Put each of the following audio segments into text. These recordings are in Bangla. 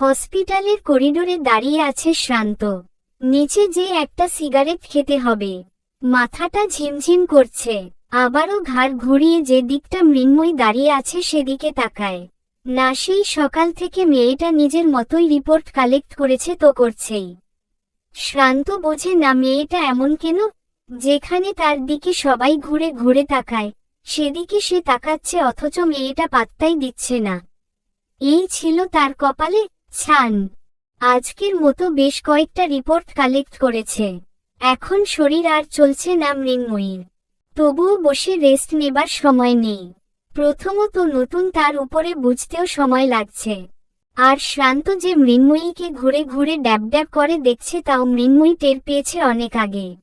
হসপিটালের করিডোরে দাঁড়িয়ে আছে শ্রান্ত। নিচে যে একটা সিগারেট খেতে হবে। মাথাটা ঝিমঝিম করছে। আবারও ঘাড় ঘুরিয়ে যে দিকটা মৃন্ময়ী দাঁড়িয়ে আছে সেদিকে তাকায়। না, সেই সকাল থেকে মেয়েটা নিজের মতোই রিপোর্ট কালেক্ট করেছে তো করছেই। শ্রান্ত বোঝে, না, মেয়েটা এমন কেন? যেখানে তার দিকে সবাই ঘুরে ঘুরে তাকায়। সেদিকে সে তাকাচ্ছে, অথচ মেয়েটা পাত্তাই দিচ্ছে না। এই ছিল তার কপালে ছান। আজকের মতো বেশ কয়েকটা রিপোর্ট কালেক্ট করেছে। এখন শরীর আর চলছে না মৃন্ময়ীর তবুও বসে রেস্ট নেবার সময় নেই। প্রথমত নতুন তার উপরে বুঝতেও সময় লাগছে। আর শ্রান্ত যে মৃন্ময়ীকে ঘুরে ঘুরে ড্যাব ড্যাব করে দেখছে, তাও মৃন্ময়ী টের পেয়েছে অনেক আগে।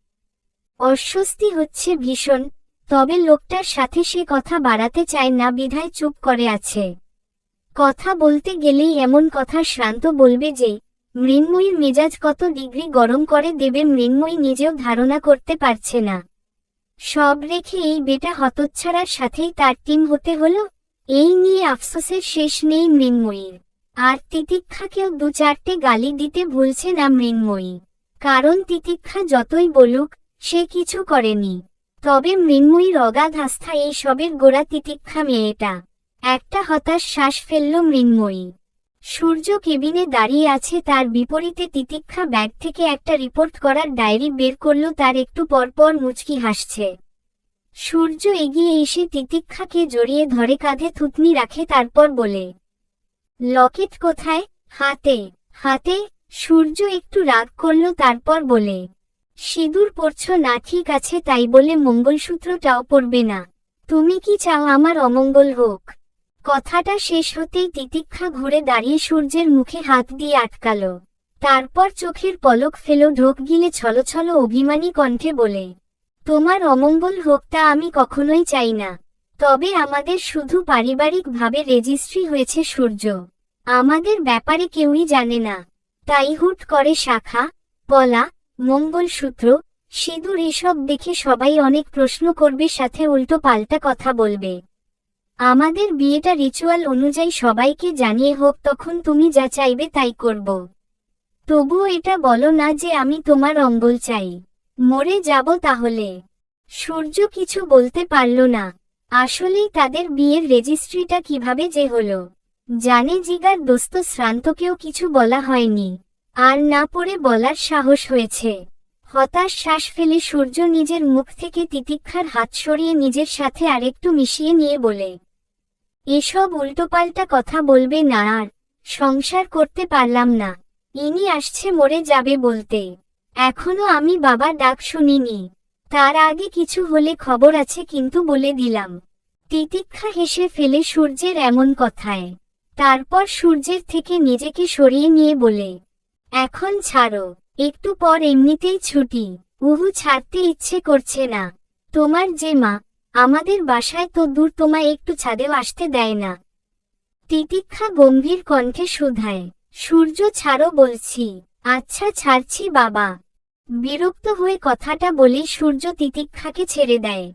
অস্বস্তি হচ্ছে ভীষণ, তবে লোকটার সাথে সে কথা বাড়াতে চায় না, বিধায় চুপ করে আছে। কথা বলতে গেলেই এমন কথা শ্রান্ত বলবে যে, মৃন্ময়ীর মেজাজ কত ডিগ্রি গরম করে দেবে মৃন্ময়ী নিজেও ধারণা করতে পারছে না। সব রেখে এই বেটা হতচ্ছাড়ার সাথেই তার টিম হতে হলো, এই নিয়ে আফসোসের শেষ নেই মৃন্ময়ীর। আর তিতিক্ষাকেও দু চারটে গালি দিতে ভুলছে না মৃন্ময়ী। কারণ তিতিক্ষা যতই বলুক, সে কিছু করেনি। তবে মৃন্ময়ীর অগাধ আস্থা এই সবের গোড়া তিতিক্ষা মেয়েটা। একটা হতাশ শ্বাস ফেলল মৃন্ময়ী। সূর্য কেবিনে দাঁড়িয়ে আছে, তার বিপরীতে তিতিক্ষা ব্যাগ থেকে একটা রিপোর্ট করার ডায়েরি বের করল, তার একটু পরপর মুচকি হাসছে। সূর্য এগিয়ে এসে তিতিক্ষাকে জড়িয়ে ধরে কাঁধে থুতনি রাখে, তারপর বলে, লকেট কোথায়? হাতে হাতে? সূর্য একটু রাগ করল, তারপর বলে, সিঁদুর পরছ না, ঠিক আছে, তাই বলে মঙ্গলসূত্রটাও পড়বে না। তুমি কি চাও আমার অমঙ্গল হোক? কথাটা শেষ হতেই তিতিক্ষা ঘুরে দাঁড়িয়ে সূর্যের মুখে হাত দিয়ে আটকাল। তারপর চোখের পলক ফেল ঢোক গিলে ছলছল অভিমানী কণ্ঠে বলে, তোমার অমঙ্গল হোক তা আমি কখনোই চাই না। তবে আমাদের শুধু পারিবারিকভাবে রেজিস্ট্রি হয়েছে সূর্য। আমাদের ব্যাপারে কেউই জানে না। তাই হুট করে শাখা, পলা, মঙ্গলসূত্র, সিঁদুর এসব দেখে সবাই অনেক প্রশ্ন করবে, সাথে উল্টো পাল্টা কথা বলবে। আমাদের বিয়েটা রিচুয়াল অনুযায়ী সবাইকে জানিয়ে হোক, তখন তুমি যা চাইবে তাই করব। তবুও এটা বলো না যে আমি তোমার অঙ্গল চাই। মরে যাব তাহলে। সূর্য কিছু বলতে পারল না। আসলেই তাদের বিয়ের রেজিস্ট্রিটা কীভাবে যে হলো। জানে জিগার দোস্ত শ্রান্তকেও কিছু বলা হয়নি। আর না পড়ে বলার সাহস হয়েছে। হতাশ শ্বাস ফেলে সূর্য নিজের মুখ থেকে তিতিক্ষার হাত সরিয়ে নিজের সাথে আরেকটু মিশিয়ে নিয়ে বলে, এসব উল্টোপাল্টা কথা বলবে না আর, সংসার করতে পারলাম না। ইনি আসছে মরে যাবে বলতে। এখনও আমি বাবা ডাক শুনিনি। তার আগে কিছু হলে খবর আছে কিন্তু বলে দিলাম। তিতিক্ষা হেসে ফেলে সূর্যের এমন কথায়। তারপর সূর্যের থেকে নিজেকে সরিয়ে নিয়ে বলে, এখন ছাড়ো। একটু পর এমনিতেই ছুটি। উহু ছাড়তে ইচ্ছে করছে না। তোমার যে মা, আমাদের বাসায় তো দূর তোমায় একটু ছাদেও আসতে দেয় না। তিতিক্ষা গম্ভীর কণ্ঠে শুধায়, সূর্য ছাড়ো বলছি আচ্ছা ছাড়ছি বাবা। বিরক্ত হয়ে কথাটা বলে সূর্য তিতিক্ষাকে ছেড়ে দেয়।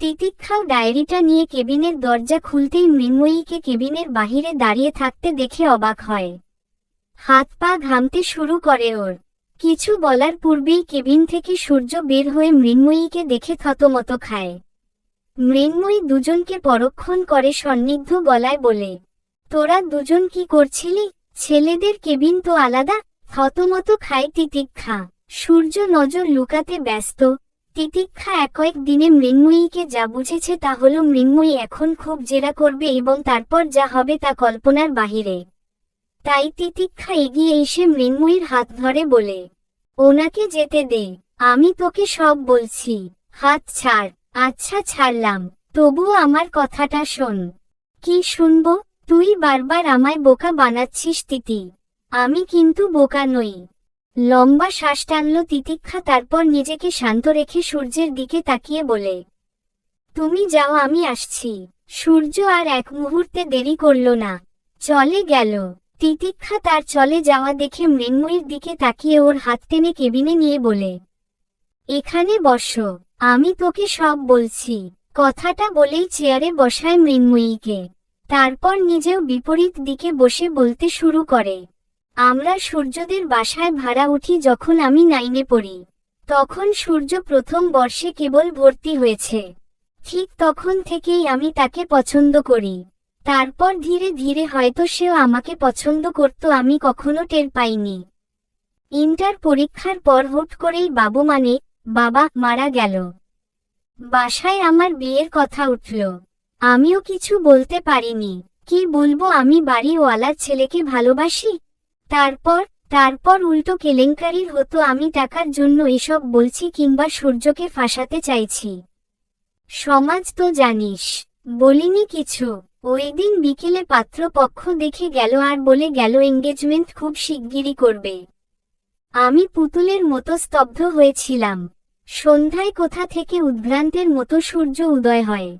তিতিক্ষাও ডায়েরিটা নিয়ে কেবিনের দরজা খুলতেই মৃন্ময়ীকে কেবিনের বাহিরে দাঁড়িয়ে থাকতে দেখে অবাক হয়। হাত পা ঘামতে শুরু করে ওর। কিছু বলার পূর্বেই কেবিন থেকে সূর্য বের হয়ে মৃন্ময়ীকে দেখে থতমত খায়। মৃন্ময়ী দুজনকে পরক্ষণ করে সন্নিগ্ধ গলায় বলে, তোরা দুজন কি করছিলি? ছেলেদের কেবিন তো আলাদা, থতমত খায় তিতিক্ষা। সূর্য নজর লুকাতে ব্যস্ত। তিতিক্ষা এক কয়েক দিনে মৃন্ময়ীকে যা বুঝেছে তা হল, মৃন্ময়ী এখন খুব জেরা করবে এবং তারপর যা হবে তা কল্পনার বাহিরে। তাই তিতিক্ষা এগিয়ে এসে মৃন্ময়ীর হাত ধরে বলে, ওনাকে যেতে দে, আমি তোকে সব বলছি। হাত ছাড় আচ্ছা ছাড়লাম, তবুও আমার কথাটা শোন। কি শুনব? তুই বারবার আমায় বোকা বানাচ্ছিস তিতি। আমি কিন্তু বোকা নই লম্বা শ্বাস টানল তিতিক্ষা, তারপর নিজেকে শান্ত রেখে সূর্যের দিকে তাকিয়ে বলে, তুমি যাও, আমি আসছি। সূর্য আর এক মুহূর্তে দেরি করল না। চলে গেল। তিতিক্ষা তার চলে যাওয়া দেখে মৃন্ময়ীর দিকে তাকিয়ে ওর হাত টেনে কেবিনে নিয়ে বলে, এখানে বসো, আমি তোকে সব বলছি। কথাটা বলেই চেয়ারে বসায় মৃন্ময়ীকে। তারপর নিজেও বিপরীত দিকে বসে বলতে শুরু করে, আমরা সূর্যদের বাসায় ভাড়া উঠি যখন আমি নাইনে পড়ি। তখন সূর্য প্রথম বর্ষে কেবল ভর্তি হয়েছে। ঠিক তখন থেকেই আমি তাকে পছন্দ করি। তারপর ধীরে ধীরে হয়তো সেও আমাকে পছন্দ করত, আমি কখনো টের পাইনি। ইন্টার পরীক্ষার পর হুট করেই বাবু মানে বাবা, মারা গেল। বাসায় আমার বিয়ের কথা উঠল। আমিও কিছু বলতে পারিনি। কি বলব, আমি বাড়িওয়ালার ছেলেকে ভালোবাসি? তারপর তারপর উল্টো কেলেঙ্কারির হতো, আমি টাকার জন্য এসব বলছি কিংবা সূর্যকে ফাঁসাতে চাইছি। সমাজ তো জানিস, বলিনি কিছু। ওই দিন বিকেলে পাত্রপক্ষ দেখে গেল আর বলে গেল এঙ্গেজমেন্ট খুব শিগগিরই করবে। আমি পুতুলের মতো স্তব্ধ হয়েছিলাম। সন্ধ্যায় কোথা থেকে উদ্ভ্রান্তের মতো সূর্য উদয় হয়।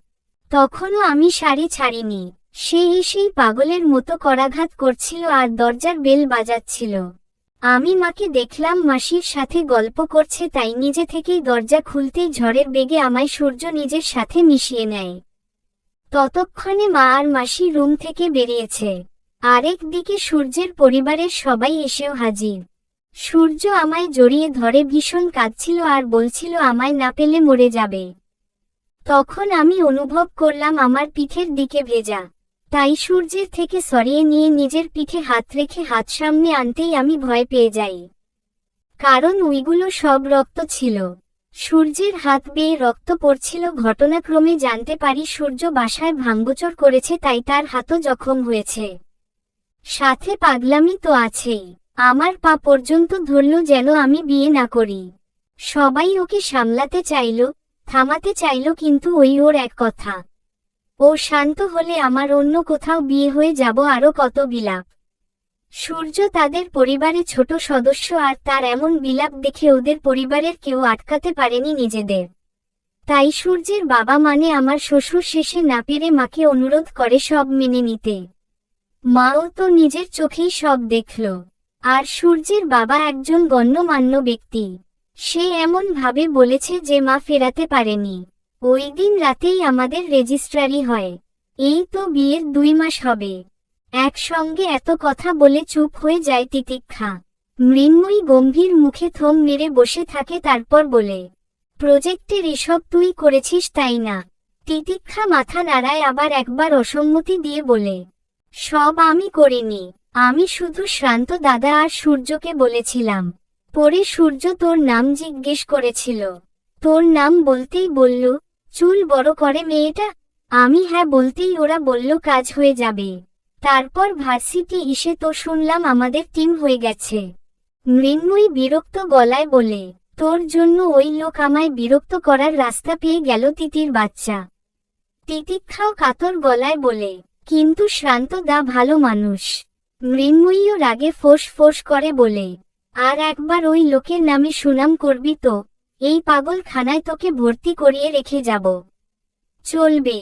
তখনও আমি শাড়ি ছাড়িনি। সে এসেই পাগলের মতো করাঘাত করছিল আর দরজার বেল বাজাচ্ছিল। আমি মাকে দেখলাম, মাসির সাথে গল্প করছে, তাই নিজে থেকেই দরজা খুলতেই ঝড়ের বেগে আমায় সূর্য নিজের সাথে মিশিয়ে নেয়। ততক্ষণে মা আর মাসি রুম থেকে বেরিয়েছে। আরেক দিকে সূর্যের পরিবারের সবাই এসেও হাজির। সূর্য আমায় জড়িয়ে ধরে ভীষণ কাঁদছিল আর বলছিল আমায় না পেলে মরে যাবে। তখন আমি অনুভব করলাম আমার পিঠের দিকে ভেজা। তাই সূর্যের থেকে সরিয়ে নিয়ে নিজের পিঠে হাত রেখে হাত সামনে আনতেই আমি ভয় পেয়ে যাই। কারণ ওইগুলো সব রক্ত ছিল। সূর্যের হাত বেয়ে রক্ত পড়ছিল। ঘটনাক্রমে জানতে পারি সূর্য বাসায় ভাঙ্গচোর করেছে, তাই তার হাতও জখম হয়েছে। সাথে পাগলামি তো আছেই। আমার পা পর্যন্ত ধরল যেন আমি বিয়ে না করি। সবাই ওকে সামলাতে চাইল, থামাতে চাইল, কিন্তু ওই ওর এক কথা। ও শান্ত হলে আমার অন্য কোথাও বিয়ে হয়ে যাব আরও কত বিলাপ। সূর্য তাদের পরিবারে ছোট সদস্য আর তার এমন বিলাপ দেখে ওদের পরিবারের কেউ আটকাতে পারেনি নিজেদের। তাই সূর্যের বাবা মানে আমার শ্বশুর শেষে না পেরে মাকে অনুরোধ করে সব মেনে নিতে। মাও তো নিজের চোখেই সব দেখল। আর সূর্যের বাবা একজন গণ্যমান্য ব্যক্তি। সে এমন ভাবে বলেছে যে মা ফেরাতে পারেনি। ওই দিন রাতেই আমাদের রেজিস্ট্রারি হয়। এই তো বিয়ের দুই মাস হবে। একসঙ্গে এত কথা বলে চুপ হয়ে যায় তিতিক্ষা। মৃন্ময়ী গম্ভীর মুখে থম মেরে বসে থাকে তারপর বলে, প্রজেক্টের এসব তুই করেছিস তাই না? তিতিক্ষা মাথা নাড়ায় আবার একবার অসম্মতি দিয়ে বলে, সব আমি করিনি। আমি শুধু শ্রান্ত দাদা আর সূর্যকে বলেছিলাম। পরে সূর্য তোর নাম জিজ্ঞেস করেছিল। তোর নাম বলতেই বলল, চুল বড় করে মেয়েটা? আমি হ্যাঁ বলতেই ওরা বলল কাজ হয়ে যাবে। তারপর ভার্সিটি এসে তো শুনলাম আমাদের টিম হয়ে গেছে। মৃন্ময়ী বিরক্ত গলায় বলে, তোর জন্য ওই লোক আমায় বিরক্ত করার রাস্তা পেয়ে গেল তিতির বাচ্চা। তিতিক্ষাও কাতর গলায় বলে, কিন্তু শ্রান্ত দা ভালো মানুষ। মৃন্ময়ীও রাগে ফোঁস ফোঁস করে বলে, আর একবার ওই লোকের নামে সুনাম করবি তো, এই পাগল খানায় তোকে ভর্তি করিয়ে রেখে যাব। চলবে।